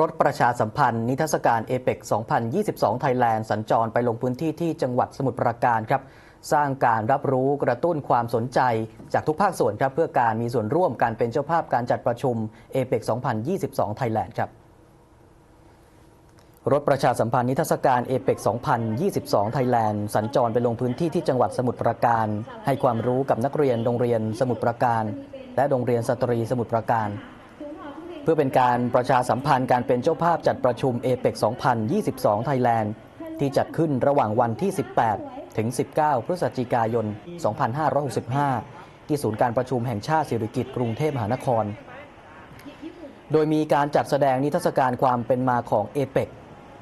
รถประชาสัมพันธ์นิทรรศการเอเปก2022 ไทยแลนด์สัญจรไปลงพื้นที่ที่จังหวัดสมุทรปราการครับ สร้างการรับรู้กระตุ้นความสนใจจากทุกภาคส่วนครับ เพื่อการมีส่วนร่วมการเป็นเจ้าภาพการจัดประชุมเอเปก2022 ไทยแลนด์ครับรถประชาสัมพันธ์นิทรรศการเอเปก2022 ไทยแลนด์ สัญจรไปลงพื้นที่ที่จังหวัดสมุทรปราการ ให้ความรู้กับนักเรียนโรงเรียนสมุทรปราการ และโรงเรียนสตรีสมุทรปราการ เพื่อเป็นการประชาสัมพันธ์การเป็นเจ้าภาพจัดประชุมเอเปก2022 ไทยแลนด์ ที่จัดขึ้นระหว่างวันที่ 18 ถึง 19 พฤศจิกายน 2565 ที่ศูนย์การประชุมแห่งชาติสิริกิติ์กรุงเทพมหานคร โดยมีการจัดแสดงนิทรรศการความเป็นมาของเอเปก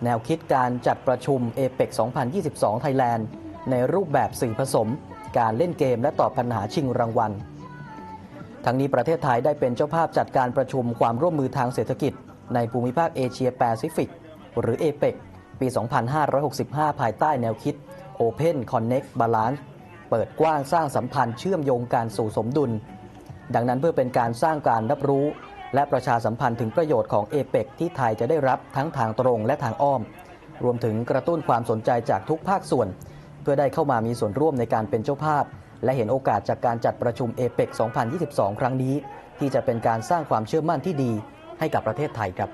แนวคิดการจัดประชุมเอเปก2022 ไทยแลนด์ ในรูปแบบสื่อผสม การเล่นเกมและตอบปัญหาชิงรางวัล ทั้งนี้ประเทศไทยได้เป็นเจ้าภาพจัดการประชุมความร่วมมือทางเศรษฐกิจ ในภูมิภาคเอเชียแปซิฟิก หรือเอเปกปี 2565 ภายใต้แนวคิด Open Connect Balance เปิดกว้างสร้างสัมพันธ์เชื่อมโยงการสู่สมดุล ดังนั้นเพื่อเป็นการสร้างการรับรู้ และประชาสัมพันธ์ถึงประโยชน์ของเอเปกที่ไทยจะได้รับทั้งทางตรงและทางอ้อม รวมถึงกระตุ้นความสนใจจากทุกภาคส่วน เพื่อได้เข้ามามีส่วนร่วมในการเป็นเจ้าภาพ และเห็นโอกาสจากการจัดประชุมเอเปก2022 ครั้งนี้ ที่จะเป็นการสร้างความเชื่อมั่นที่ดีให้กับประเทศไทยครับ